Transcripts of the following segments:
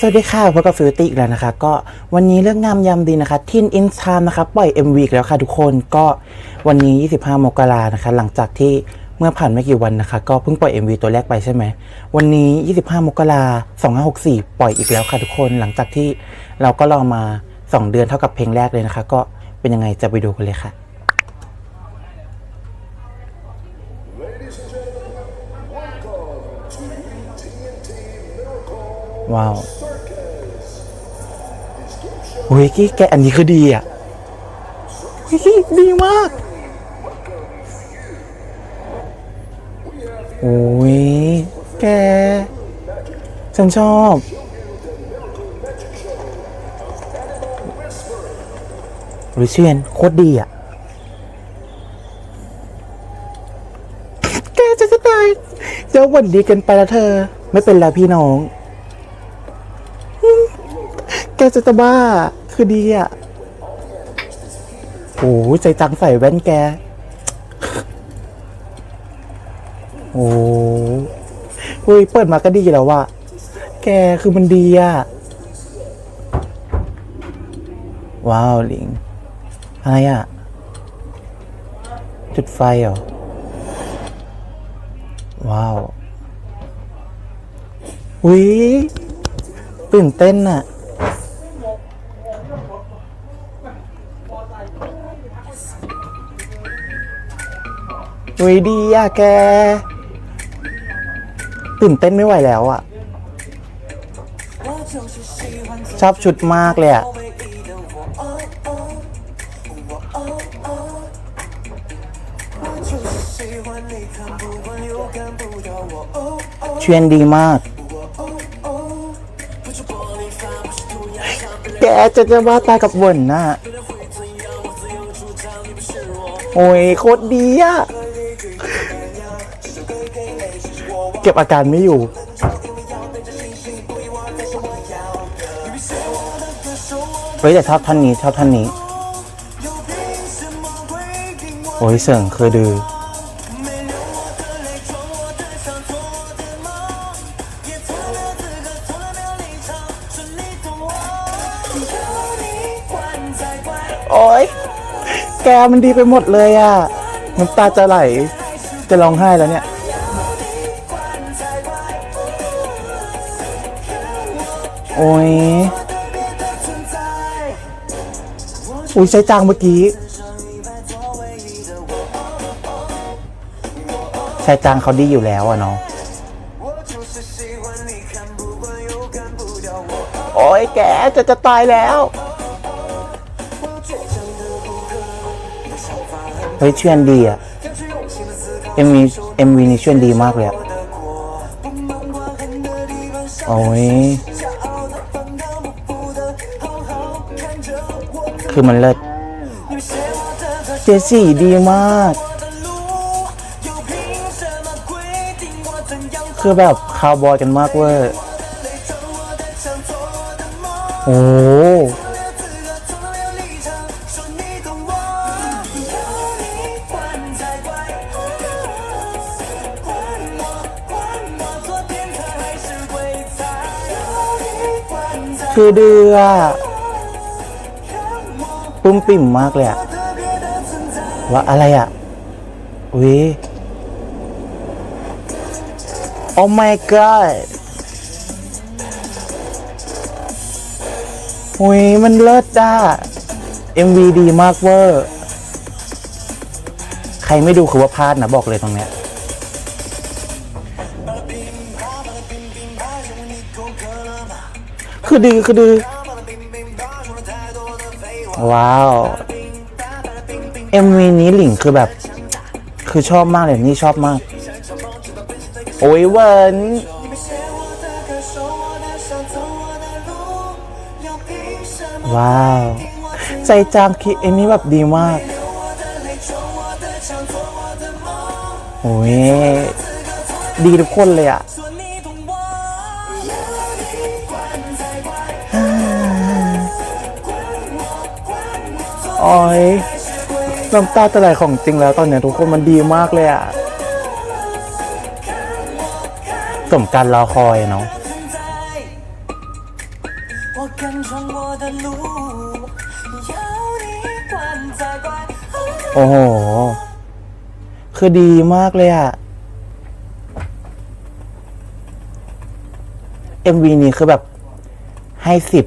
สวัสดีค่ะพบกับฟิวตี้อีกแล้วนะคะ ก็วันนี้เรื่องงามยามดีนะคะทินอินชามนะคะปล่อย MV อีกแล้วค่ะทุกคนก็วันนี้ 25 มกรานะคะ หลังจากที่เมื่อผ่านไม่กี่วันนะคะ ก็เพิ่งปล่อย MV ตัวแรกไปใช่ไหม วันนี้ 25 มกรา2564 ปล่อยอีกแล้วค่ะทุกคนหลังจากที่เราก็รอมา 2 เดือนเท่ากับเพลงแรกเลยนะคะ ก็เป็นยังไงจะไปดูกันเลยค่ะว้าว เฮ้ยกี้แกอันนี้คือดีอะเฮ้ยกี้ดีมากโอ้ยแก ฉันชอบวิเชียนโคตรดีอะ แกจะจะตายเจ้าวันดีเกันไปแล้วเธอ ไม่เป็นไรพี่น้อง แกจะจะบ้า คือดีอะโอ้ยใจจังใส่แว่นแก โอ้เฮ้ย เปิดมาก็ดีแล้วว่ะ แกคือมันดีอะ ว้าวลิง อะไรอะ จุดไฟเหรอ ว้าววิตื่นเต้นอะ วิดีอะแก ตื่นเต้นไม่ไหวแล้วอะชอบชุดมากเลยอะเชียนดีมาก แกจะจะบ้าตายกับบ่นนะโอ้ยโคตรดีอะ ก็บอาการไม่อยู่ เฮ้ยแต่ชอบท่านนี้ชอบท่านนี้ โอ้ยเสียงเคยดูโอ้ยแกมันดีไปหมดเลยอะน้ำตาจะไหล จะร้องไห้แล้วเนี่ย โอ้ยอุ้ยใช้จางเมื่อกี้ใช้จางเขาดีอยู่แล้วอะเนาะโอ้ยแกจะจะตายแล้วเฮ้ยเชื่อนดีอะเอ็มวีเอ็มวีนี่เชื่อนดีมากเลยอะโอ้ย คือมันเลิศเจสี่ดีมาก คือแบบคาวบอยกันมากเว้ยโอ้คือเดือ ปุ้มปิ่มมากเลยอะว่าอะไรอะวิโอ้ my god หุยมันเลิศจ้า MV ดีมากเวอร์ ใครไม่ดูคือว่าพลาดนะบอกเลยตรงเนี้ยคือดีคือดี ว้าว MV นี้หลิงคือแบบ คือชอบมากเลยนี่ชอบมาก โอ้ยเวิร์นว้าว ใจจางคิดอันนี้แบบดีมาก โอ้ย ดีทุกคนเลยอะ อ้อยน้ำตาตะไลของจริงแล้วตอนนี้ทุกคนมันดีมากเลยอะสมการรอคอยเนาะโอ้โห คือดีมากเลยอะ MV นี้คือแบบให้สิบ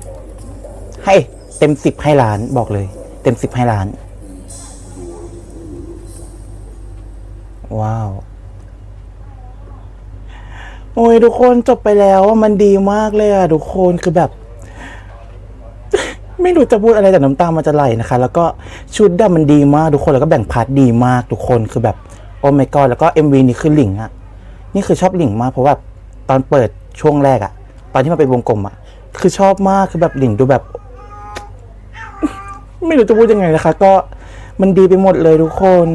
ให้เต็มสิบให้ล้านบอกเลย เต็มสิบให้ล้าน ว้าว โอ้ยทุกคนจบไปแล้วมันดีมากเลยอะทุกคนคือแบบ ไม่รู้จะพูดอะไรแต่น้ำตามันจะไหลนะคะ แล้วก็ชุดดำมันดีมากทุกคนแล้วก็แบ่งพาร์ทดีมากทุกคนคือแบบโอ้ my god แล้วก็ MV นี้คือหลิงอะนี่คือชอบหลิงมากเพราะว่าตอนเปิดช่วงแรกอะตอนที่มันเป็นวงกลมอะคือชอบมากคือแบบหลิงดูแบบ ไม่รู้จะพูดยังไงนะคะ ก็มันดีไปหมดเลยทุกคน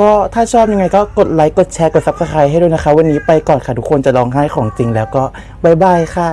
ก็ถ้าชอบยังไงก็กดไลค์กดแชร์กด subscribe ให้ด้วยนะคะ วันนี้ไปก่อนค่ะทุกคนจะร้องไห้ของจริงแล้วก็บายบายค่ะ